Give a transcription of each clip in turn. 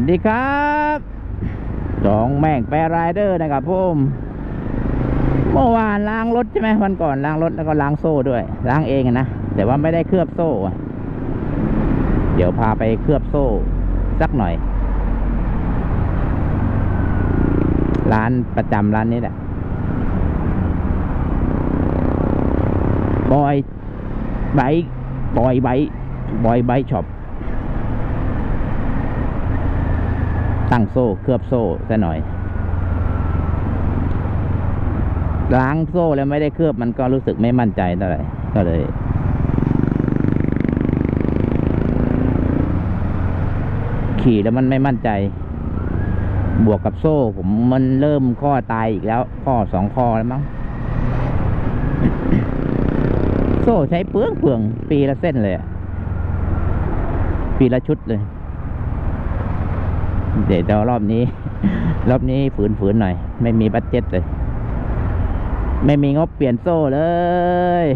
วัสดีครับสองแม่งแปรไรเดอร์นะครับผมเมื่อวานล้างรถใช่ไหมวันก่อนล้างรถแล้วก็ล้างโซ่ด้วย ล้างเองนะแต่ว่าไม่ได้เคลือบโซ่ เดี๋ยวพาไปเคลือบโซ่สักหน่อย ร้านประจำร้านนี้แหละบอยไบค์บอยไบบอยไบช็อป ตั้งโซ่เคลือบโซ่ซะหน่อย ล้างโซ่แล้วไม่ได้เคลือบมันก็รู้สึกไม่มั่นใจเท่าไหร่ก็เลยขี่แล้วมันไม่มั่นใจ บวกกับโซ่ ผมมันเริ่มข้อตายอีกแล้ว ข้อสองข้อแล้วมั้ง โซ่ใช้เปลืองเปลืองปีละเส้นเลย ปีละชุดเลย เดี๋ยวรอบนี้ รอบนี้ฝืนๆหน่อย ไม่มีบัตเจ็ตเลย ไม่มีงบเปลี่ยนโซ่เลย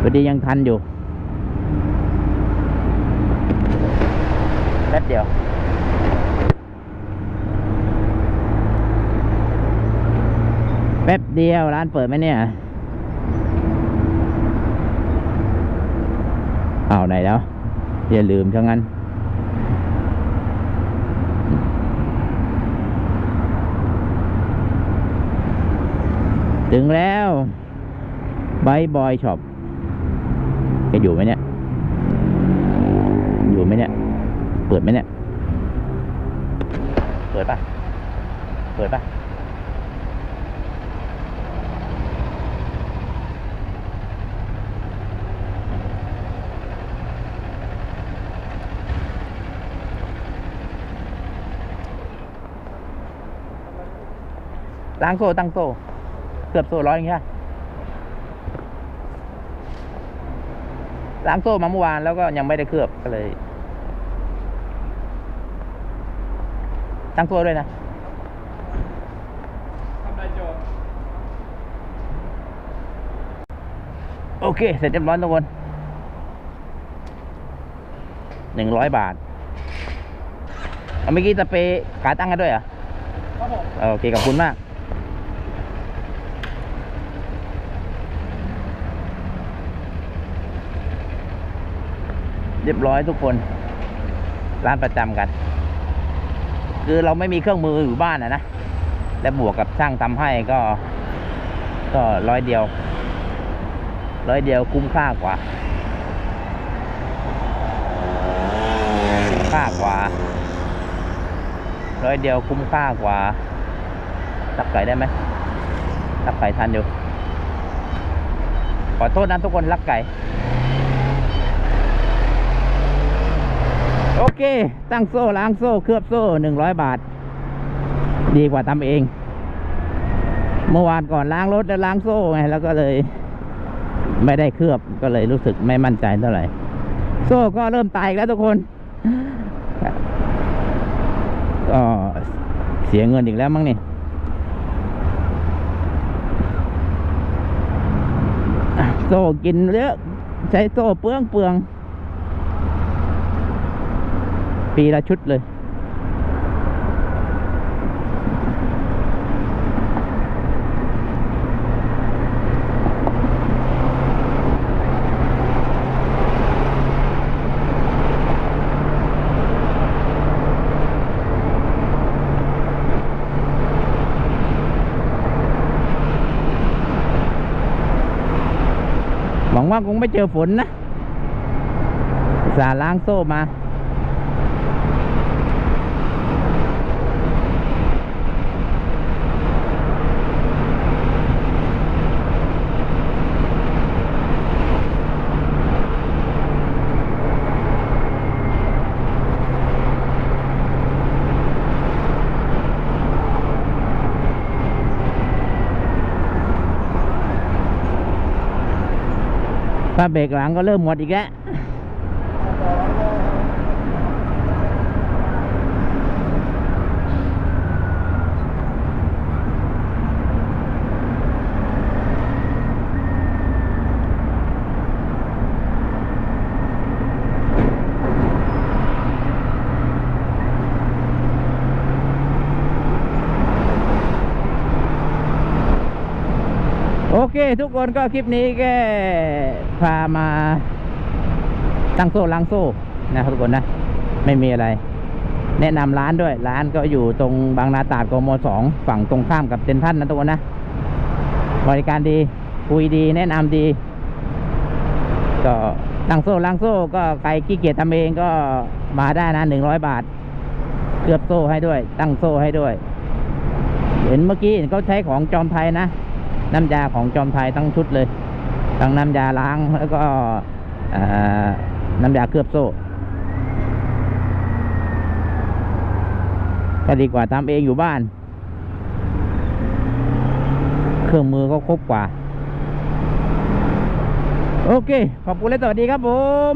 พอดียังทันอยู่แป๊บเดียวแป๊บเดียวร้านเปิดไหมเนี่ย เอาไหนแล้ว อย่าลืมช่างนั้น ถึงแล้วไบบอยช็อปแกอยู่ไหมเนี่ย อยู่ไหมเนี่ย เปิดไหมเนี่ย เปิดปะเปิดปะ ล้างโซ่ตั้งโซ่ เกือบโซ่ร้อยอย่างเงี้ยล้างโซ่มาเมื่อวานแล้วก็ยังไม่ได้เคลือบก็เลย ตั้งโซ่ด้วยนะทำไรโจทย์โอเค เสร็จเรียบร้อยทุกคนหนึ่งร้อยบาท เอาเมื่อกี้จะไปขาตั้งกันด้วยเหรอครับผมโอเค ขอบคุณมาก เรียบร้อยทุกคน ร้านประจำกัน คือเราไม่มีเครื่องมืออยู่บ้านนะนะและบวกกับช่างทำให้ก็ ก็ร้อยเดียว ร้อยเดียวคุ้มค่ากว่า คุ้มค่ากว่า ร้อยเดียวคุ้มค่ากว่ารักไก่ได้ไหมรักไก่ทันอยู่ขอโทษนะทุกคนรักไก่ โอเค ตั้งโซ่ล้างโซ่เคลือบโซ่หนึ่งร้อยบาท ดีกว่าทำเอง เมื่อวานก่อนล้างรถแล้วล้างโซ่ไงแล้วก็เลย ไม่ได้เคลือบก็เลยรู้สึกไม่มั่นใจเท่าไหร่ โซ่ก็เริ่มตายแล้วทุกคนก็เสียเงินอีกแล้วมั้งนี่โซ่กินเยอะใช้โซ่เปลืองเปลือง ปีละชุดเลย หวังว่าคงไม่เจอฝนนะสาล้างโซ่มา ถ้าเบรกหลังก็เริ่มหมดอีกแล้ว โอเค ทุกคนก็คลิปนี้แค่พามาตั้งโซ่ล้างโซ่นะครับทุกคนนะ ไม่มีอะไร แนะนำร้านด้วย ร้านก็อยู่ตรงบางนาตราดกมสองฝั่งตรงข้ามกับเซนทรันนะทุกคนนะ บริการดีคุยดีแนะนำดี ก็ตั้งโซ่ล้างโซ่ก็ใครขี้เกียจทำเองก็มาได้นะหนึ่งร้อยบาทเคลือบโซ่ให้ด้วย ตั้งโซ่ให้ด้วย เห็นเมื่อกี้เห็นเขาใช้ของจอมไทยนะ น้ำยาของจอมไทยทั้งชุดเลย ทั้งน้ำยาล้างแล้วก็น้ำยาเคลือบโซ่ ก็ดีกว่าทำเองอยู่บ้าน เครื่องมือก็ครบกว่า โอเค ขอบคุณและสวัสดีครับผม